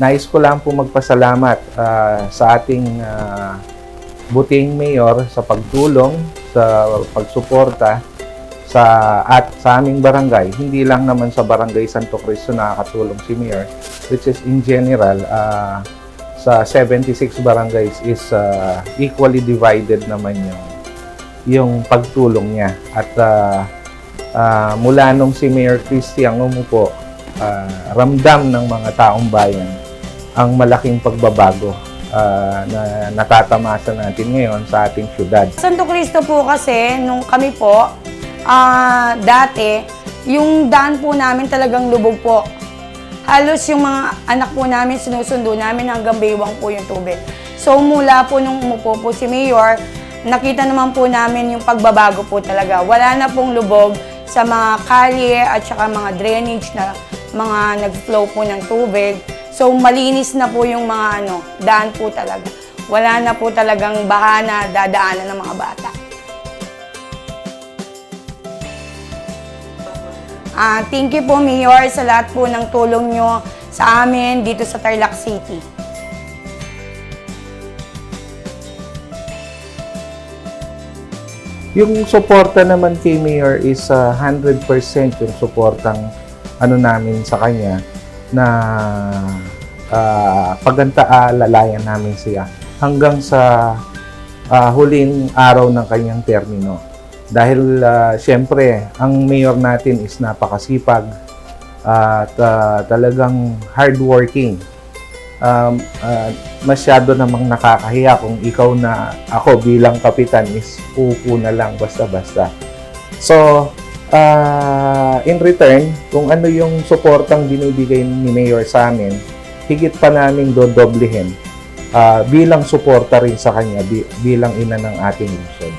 nais ko lang po magpasalamat ah, sa ating ah, buting mayor sa pagtulong, sa pagsuporta sa at sa aming barangay. Hindi lang naman sa barangay Santo Cristo nakakatulong si mayor, which is in general ah, sa 76 barangays is ah, equally divided naman yung yung pagtulong niya at ah, ah, mula nung si Mayor Christie ang umupo ah, ramdam ng mga taong bayan ang malaking pagbabago ah, na natatamasa natin ngayon sa ating syudad. Santo Cristo po kasi, nung kami po, ah, dati, yung daan po namin talagang lubog po. Halos yung mga anak po namin, sinusundo namin hanggang baywang po yung tubig. So mula po nung umupo po si Mayor, nakita naman po namin yung pagbabago po talaga. Wala na pong lubog sa mga kalye at saka mga drainage na mga nag-flow po ng tubig. So malinis na po yung mga ano, daan po talaga. Wala na po talagang bahana dadaanan ng mga bata. Ah, thank you po Mayor sa lahat po ng tulong nyo sa amin dito sa Tarlac City. Yung suporta naman kay Mayor is ah, 100% yung suportang ano namin sa kanya na uh, pagantaalalayan namin siya hanggang sa ah, huling araw ng kanyang termino. Dahil ah, syempre, ang mayor natin is napakasipag at ah, talagang hardworking. Um, ah, masyado namang nakakahiya kung ikaw na ako bilang kapitan is upo na lang basta-basta. So, ah, in return, kung ano yung suportang binibigay ni Mayor sa amin, higit pa naming dodoblehin ah, bilang suporta rin sa kanya bi- bilang ina ng ating lungsod.